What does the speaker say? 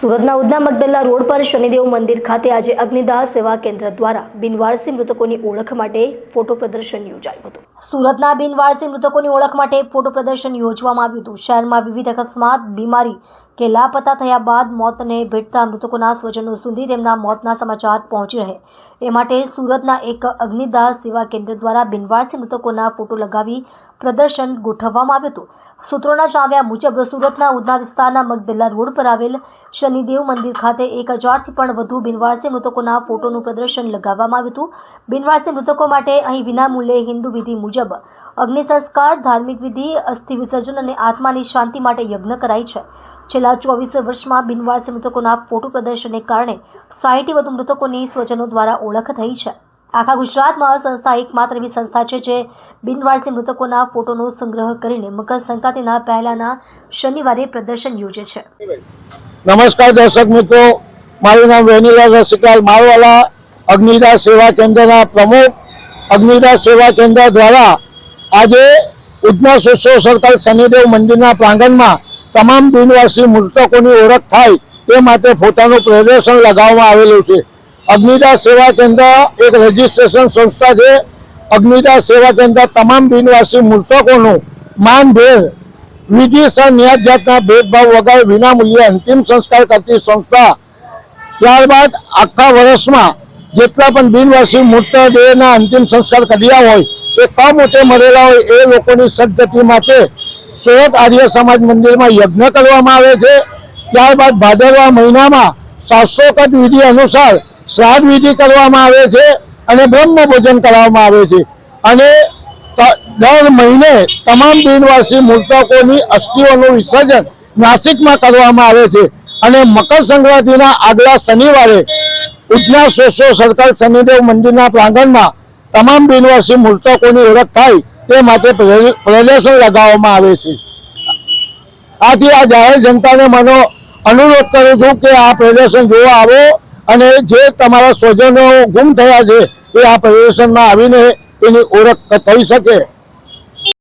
સુરતના ઉદના મગદલ્લા રોડ પર શનિદેવ મંદિર ખાતે આજે અગ્નિદાહ સેવા કેન્દ્ર દ્વારા બિનવારસી મૃતકોની ઓળખ માટે ફોટો પ્રદર્શન યોજાયું હતું. સુરતના બિનવારસી મૃતકોની ઓળખ માટે ફોટો પ્રદર્શન યોજવામાં આવ્યું હતું. શહેરમાં વિવિધ અકસ્માત, બીમારી કે લાપતા થયા બાદ મોતને ભેટતા મૃતકોના સ્વજનો સુધી તેમના મોતના સમાચાર પહોંચી રહે. એ માટે સુરતના એક અગ્નિદાહ સેવા કેન્દ્ર દ્વારા બિનવારસી મૃતકોના ફોટો લગાવી પ્રદર્શન ગોઠવવામાં આવ્યું હતું. સૂત્રોના જણાવ્યા મુજબ સુરતના ઉદના વિસ્તારના મગદલ્લા રોડ પર આવેલ શનિદેવ મંદિર ખાતે એક હજારથી પણ વધુ બિનવારસી મૃતકોના ફોટોનું પ્રદર્શન લગાવવામાં આવ્યું હતું. બિનવારસી મૃતકો માટે અહીં વિનામૂલ્યે હિન્દુ વિધિ મુજબ અગ્નિ સંસ્કાર, ધાર્મિક વિધિ, અસ્થિ વિસર્જન અને આત્માની શાંતિ માટે યજ્ઞ કરાય છે. છેલ્લા ચોવીસ વર્ષમાં બિનવારસી મૃતકોના ફોટો પ્રદર્શનને કારણે સાહીઠથી વધુ મૃતકોની સ્વજનો દ્વારા ઓળખ થઈ છે. આખા ગુજરાતમાં આ સંસ્થા એકમાત્ર એવી સંસ્થા છે જે બિનવારસી મૃતકોના ફોટોનો સંગ્રહ કરીને મકર સંક્રાંતિના પહેલાના શનિવારે પ્રદર્શન યોજે છે. નમસ્કાર દર્શક મિત્રો, મારું નામ વેનિલા રસિકાલ મારવાલા અગ્નિદાસ સેવા કેન્દ્રના પ્રમુખ. અગ્નિદાસ સેવા કેન્દ્ર દ્વારા આજે ઉજ્જવળ સોશિયો સર્કલ શનિદેવ મંદિરના પ્રાંગણમાં તમામ બિનવારસી મૃતકોની ઓળખ થાય તે માટે ફોટાનું પ્રદર્શન લગાવવામાં આવેલું છે. અગ્નિદાસ સેવા કેન્દ્ર એક રજિસ્ટ્રેશન સંસ્થા છે. અગ્નિદા સેવા કેન્દ્ર તમામ બિનવાસી મૃતકોનું માનભેર વિધિસર ન્યાજ જાતના ભેદભાવ વગર વિનામૂલ્યે અંતિમ સંસ્કાર કરતી સંસ્થા. ત્યારબાદ આખા વર્ષમાં જેટલા પણ બિનવાસી મૃતદેહના અંતિમ સંસ્કાર કર્યા હોય, એ કમોટે મરેલા હોય એ લોકોની સદગતિ માટે સુરત આર્ય સમાજ મંદિરમાં યજ્ઞ કરવામાં આવે છે. ત્યારબાદ ભાદરવા મહિનામાં શાસ્ત્રોકત વિધિ અનુસાર શ્રાદ્ધ વિધિ કરવામાં આવે છે અને બ્રહ્મ ભોજન કરવામાં આવે છે. અને દર મહિને તમામ બિનવાસી મૃતકોની અસ્થિઓનું વિસર્જન નાસિકમાં કરવામાં આવે છે. અને મકર સંક્રાંતિના આગલા શનિવારે ઉજના સોસો સર્કલ શનિદેવ મંદિરના પ્રાંગણમાં તમામ બિનવાસી મૃતકોની ઓળખ થાય તે માટે પ્રદર્શન લગાવવામાં આવે છે. આથી આ જાહેર જનતાને મને અનુરોધ કરું છું કે આ પ્રદર્શન જોવા આવો. અને જે તમારા સ્વજનો ગુમ થયા છે, એ આ પ્રદર્શનમાં આવીને એની ઓળખ થઈ શકે.